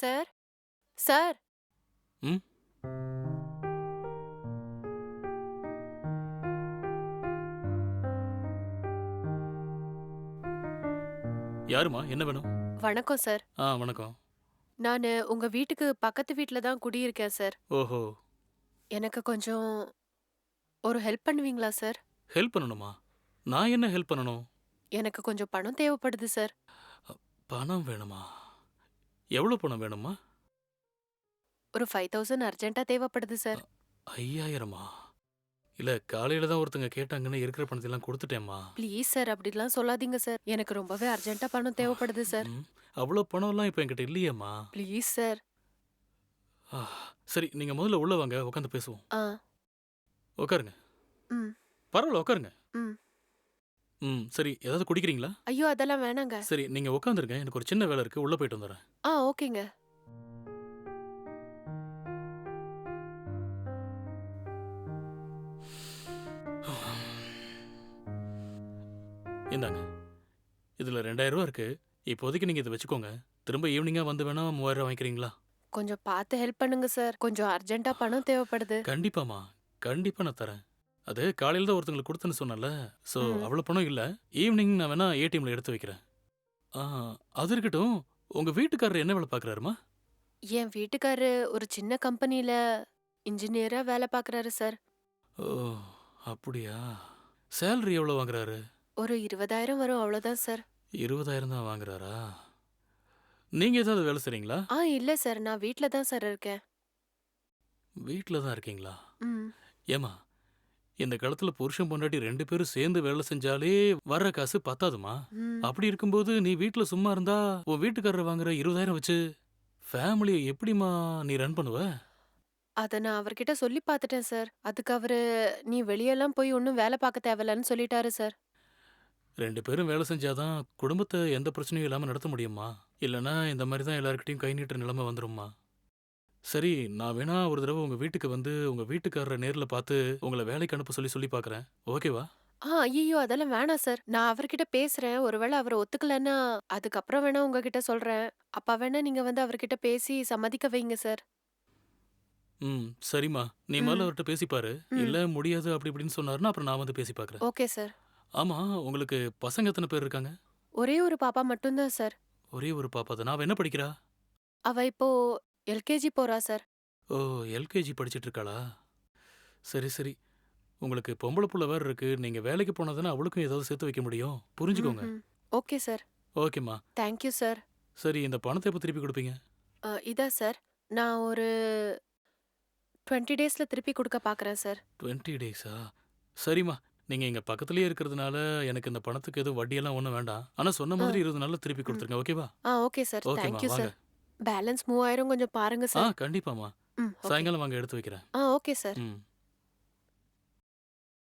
Sir? Sir? ம்? யாருமா என்ன வேணும்? வணக்கம் சார். ஆ வணக்கம். நான் உங்க வீட்டுக்கு பக்கத்து வீட்டில் தான் குடியிருக்கேன் சார். ஓஹோ. எனக்கு கொஞ்சம் ஒரு ஹெல்ப் பண்ணுவீங்களா சார்? ஹெல்ப் பண்ணணுமா? நான் என்ன ஹெல்ப் பண்ணணும்? எனக்கு கொஞ்சம் பணம் தேவைப்படுது சார். பணம் வேணுமா? எவ்வளோ பணம் வேணுமா ஒரு ஃபைவ் தௌசண்ட் அர்ஜென்ட்டாக தேவைப்படுது சார் ஐயாயிரமா? இல்லை காலையில் தான் ஒருத்தங்க கேட்டாங்கன்னு இருக்கிற பணத்தையெல்லாம் கொடுத்துட்டேம்மா. ப்ளீஸ் சார் அப்படிலாம் சொல்லாதீங்க சார் எனக்கு ரொம்பவே அர்ஜென்ட்டாக பணம் தேவைப்படுது சார் ம், அவ்வளோ பணம்லாம் இப்போ என்கிட்ட இல்லையேம்மா. ப்ளீஸ் சார் ஆ, சரி நீங்கள் முதல்ல உள்ள வாங்க உட்காந்து பேசுவோம். ஆ. உட்காருங்க ம். பரவாயில்ல உட்காருங்க ம். ம் சரி. ஏதாவது குடிக்கிறீங்களா? ஐயோ அதெல்லாம் வேணாங்க. சரி நீங்கள் உட்காந்துருங்க எனக்கு ஒரு சின்ன வேலை இருக்குது உள்ளே போயிட்டு வந்துடுறேன். ஆ ஓகேங்க. இந்தாங்க. இதில் ரெண்டாயிரம் ரூபா இருக்குது இப்போதைக்கு நீங்கள் இதை வச்சுக்கோங்க. திரும்ப ஈவினிங்காக வந்து வேணா மூவாயிரம் வாங்கிக்கிறீங்களா? கொஞ்சம் பார்த்து ஹெல்ப் பண்ணுங்க சார். கொஞ்சம் அர்ஜென்ட்டாக பணம் தேவைப்படுது. கண்டிப்பாம்மா. கண்டிப்பாக நான் தரேன். அது காலையில் தான் ஒருத்தங்களுக்கு கொடுத்தேன்னு சொன்னல ஸோ ம். அவ்வளோ பணம் இல்லை. ஈவினிங் நான் வேணா ஏடிஎம்ல எடுத்து வைக்கிறேன். ஆ அது இருக்கட்டும் உங்கள் வீட்டுக்காரர் என்ன வேலை பார்க்குறாருமா என் வீட்டுக்காரரு ஒரு சின்ன கம்பெனியில் இன்ஜினியராக வேலை பார்க்குறாரு சார். ஓ அப்படியா? சேலரி எவ்வளோ வாங்குறாரு? ஒரு இருபதாயிரம் வரும் அவ்வளோதான் சார். இருபதாயிரம் தான் வாங்குறாரா? நீங்கள் ஏதாவது வேலை செய்கிறீங்களா ஆ இல்லை சார். நான் வீட்டில் தான் சார் இருக்கேன். வீட்டில் தான் இருக்கீங்களா? ம். ஏமா இந்த காலத்தில் புருஷன் பொண்டாட்டி ரெண்டு பேரும் சேர்ந்து வேலை செஞ்சாலே வர்ற காசு பத்தாதுமா? அப்படி இருக்கும்போது நீ வீட்டில் சும்மா இருந்தா உன் வீட்டுக்காரர் வாங்குற இருபதாயிரம் வச்சு ஃபேமிலியை எப்படிம்மா நீ ரன் பண்ணுவ? அதை நான் அவர்கிட்ட சொல்லி பார்த்துட்டேன் சார் அதுக்கு அவரு நீ வெளியெல்லாம் போய் ஒன்றும் வேலை பார்க்க தேவையில்லன்னு சொல்லிட்டாரு சார் ரெண்டு பேரும் வேலை செஞ்சாதான் குடும்பத்தை எந்த பிரச்சனையும் இல்லாமல் நடத்த முடியுமா? இல்லைன்னா இந்த மாதிரி தான் எல்லாருக்கிட்டையும் கை நீட்டுற நிலைமை வந்துரும்மா சரி நான் வேணா ஒரு தடவை உங்கள் வீட்டுக்கு வந்து உங்கள் வீட்டுக்காரரை நேரில் பார்த்து உங்களை வேலைக்கு அனுப்ப சொல்லி சொல்லி பார்க்குறேன். ஓகேவா ஆ ஐயோ அதெல்லாம் வேணாம் சார். நான் அவர்கிட்ட பேசுறேன். ஒருவேளை அவர் ஒத்துக்கலன்னா அதுக்கப்புறம் வேணா உங்ககிட்ட சொல்றேன். அப்பா வேணா நீங்க வந்து அவர்கிட்ட பேசி சம்மதிக்க வைங்க சார். ம் சரிம்மா. நீ ம். முதல்ல அவர்கிட்ட பேசிப்பாரு ம். இல்லை முடியாது அப்படி இப்படின்னு சொன்னாருன்னா அப்புறம் நான் வந்து பேசி பார்க்குறேன். Okay sir. ஆமாம் உங்களுக்கு பசங்க எத்தனை பேர் இருக்காங்க? ஒரே ஒரு பாப்பா மட்டும்தான் சார். ஒரே ஒரு பாப்பா தான்? அவ என்ன படிக்கிறா? அவ இப்போ எல்கேஜி போறா சார். ஓ எல்கேஜி படிச்சிட்டு இருக்காளா சரி சரி. உங்களுக்கு பொம்பளை புள்ள வேற இருக்கு. நீங்க வேலைக்கு போனதானே அவளுக்கும் ஏதாவது சேர்த்து வைக்க முடியும். புரிஞ்சுக்கோங்க. Okay sir. ஓகேம்மா. Thank you sir. சரி இந்த பணத்தை எப்போ திருப்பி கொடுப்பீங்க? இதா சார். நான் ஒரு டுவெண்ட்டி டேஸ்ல திருப்பி கொடுக்க பார்க்குறேன் சார். டுவெண்ட்டி டேஸா? சரிம்மா. நீங்க இங்க பக்கத்துலயே இருக்கிறதுனால எனக்கு இந்த பணத்துக்கு எதுவும் வட்டியெல்லாம் ஒன்றும் வேண்டாம். ஆனா சொன்ன மாதிரி இருபது நாள்ல திருப்பி கொடுத்துருங்க. ஓகேவா? ஆ ஓகே சார். ஓகேம்மா தேங்க்யூ வாங்க. சார். பேலன்ஸ் மூவாயிரம் கொஞ்சம் பாருங்க ஆ சார். கண்டிப்பாம்மா. ம் ஓகே. சாயங்காலம் வாங்க எடுத்து வைக்கிறேன். ஆ ஓகே சார். ம்.